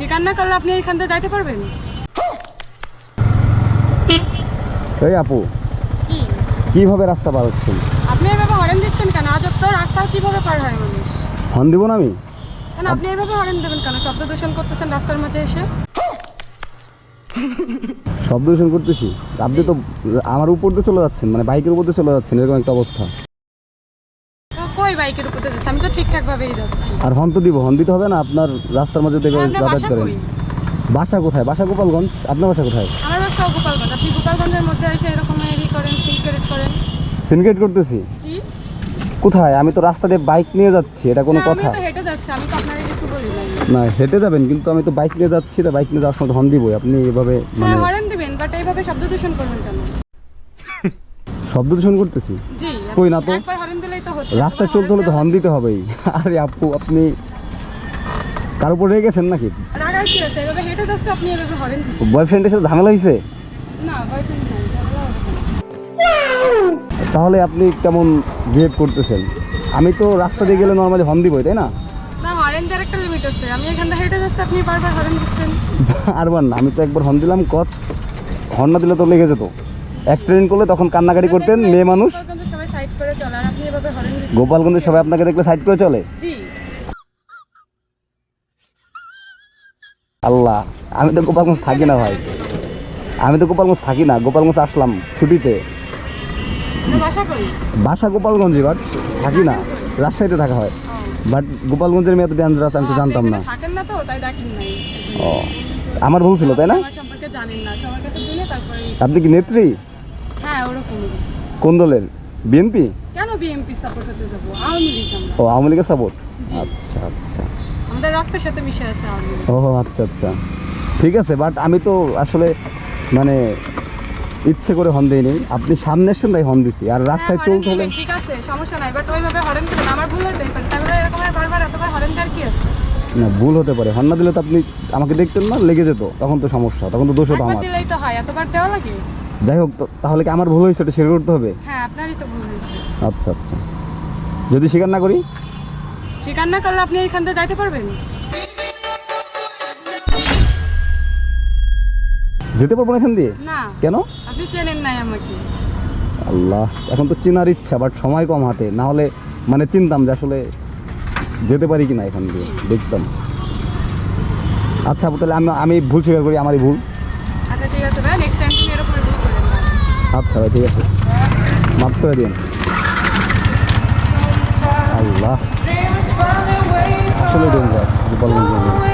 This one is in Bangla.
স্বীকার না করলে আপনি এখান থেকে যাইতে পারবেন? এই আপু কীভাবে রাস্তা পার হচ্ছেন? আপনি এভাবে হরেন দিচ্ছেন কেন? আজব তো রাস্তা কীভাবে পার হয় মানুষ? হর্ন দিব না আমি? কেন আপনি এভাবে হরেন দেবেন কেন? শব্দ দূষণ করতেছেন রাস্তার মাঝে এসে? শব্দ দূষণ করতেছি? আপনি তো আমার উপর দিয়ে চলে যাচ্ছেন মানে বাইকের উপর দিয়ে চলে যাচ্ছেন এরকম একটা অবস্থা। কই বাইকের উপর যাচ্ছে। আমি তো ঠিকঠাক ভাবেই যাচ্ছি। আর হর্ন তো দিব হর্ন দিতে হবে না আপনার রাস্তার মাঝে হ্যাঁ, যাতায়াত করেন বাসা কোথায়? বাসা গোপালগঞ্জ? আপনার বাসা কোথায়? আমার বাসা গোপালগঞ্জ। আপনি গোপালগঞ্জের মধ্যে এসে এরকম ই করেন সিনক্রেট করেন। সিনগেট করতেছি? জি। কোথায়? আমি তো রাস্তা দিয়ে বাইক নিয়ে যাচ্ছি এটা কোনো কথা আমি তো হেঁটে যাচ্ছি আমি তো আপনাকে কিছু বলি না হেঁটে যাবেন কিন্তু আমি তো বাইক নিয়ে যাচ্ছি তো বাইক নিয়ে যাওয়ার সময় হর্ন দিবই। আপনি এভাবে মানে হ্যাঁ হরেন দিবেন বাট এইভাবে শব্দ দূষণ করবেন কেন? শব্দ দূষণ করতেছি? জি। কই না তো? রাস্তায় চলতে হলে তো হর্ন দিতে হবেই। আরে আপু আপনি কার উপর রেগে গেছেন নাকি? রাগার কি আছে এভাবে হেঁটে যাচ্ছে আপনি এভাবে হরেন দিচ্ছেন। বয়ফ্রেন্ডের সাথে ঝামেলা হয়েছে তাহলে আপনি কেমন বিহেভ করতেছেন? আমি তো রাস্তা দিয়ে গেলে নর্মালি হর্ন দিবই তাই না? না আমি বারবার না তো একবার হর্ন দিলাম কচ। হর্ন না দিলে তো লেগে যেত। অ্যাক্সিডেন্ট করলে তখন কান্নাকাটি করতেন মেয়ে মানুষ। করে চলে আর আপনি এভাবে হরেন দিচ্ছেন গোপালগঞ্জে সবাই আপনাকে দেখলে সাইড করে চলে? জি। আল্লাহ আমি তো গোপালগঞ্জ থাকি না ভাই। আমি তো গোপালগঞ্জ থাকি না গোপালগঞ্জ আসলাম ছুটিতে। বাসা গোপালগঞ্জে বাট থাকি না রাজশাহীতে থাকা হয়। বাট গোপালগঞ্জের মেয়ে তো ডেঞ্জারাস আমি তো জানতাম না। ও আমার ভুল ছিল তাই না? আপনি কি নেত্রী? হ্যাঁ কোন দলের? বিএনপি কেন বিএনপি সাপোর্ট হতে যাব? আওয়ামী লীগ ও আওয়ামী লীগের সাপোর্ট আচ্ছা আচ্ছা। আমাদের রক্তের সাথে মিশে আছে আওয়ামী লীগ। ও আচ্ছা আচ্ছা। ঠিক আছে বাট আমি তো আসলে মানে ইচ্ছে করে হন দিইনি। আপনি সামনে আসছেন তাই হন দিছি। আর রাস্তায় হ্যাঁ, চলতে হলে ঠিক আছে সমস্যা নাই বাট ওইভাবে হরেন আমার ভুল হতে পারে তাহলে এরকম বারবার এতবার হরেন দেওয়ার কি আছে না ভুল হতে পারে। হর্ন না দিলে তো আপনি আমাকে দেখতেন না লেগে যেত। তখন তো সমস্যা তখন তো দোষ হতো আমার। দিলেই তো হয় এতবার দেওয়া লাগে? যাই হোক তো- তাহলে কি আমার ভুল হয়েছে? এটা স্বীকার করতে হবে? হ্যাঁ আপনারই তো ভুল হয়েছে। আচ্ছা আচ্ছা। যদি স্বীকার না করি? স্বীকার না করলে আপনি এখান থেকে যাইতে পারবেন? যেতে পারব না এখান দিয়ে? না। কেন? আপনি চেনেন নাই আমাকে। আল্লাহ এখন তো চেনার ইচ্ছা বাট সময় কম হাতে। না হলে মানে চিনতাম যে আসলে যেতে পারি কি না এখান দিয়ে দেখতাম। আচ্ছা তাহলে আমি আমি ভুল স্বীকার করি আমারই ভুল। আচ্ছা ঠিক আছে ভাই নেক্সট টাইম তুমি এরকম ভুল না আচ্ছা ভাই ঠিক আছে। মাফ করে দিন আল্লাহ। আসলে ডেঞ্জার গোপালগঞ্জ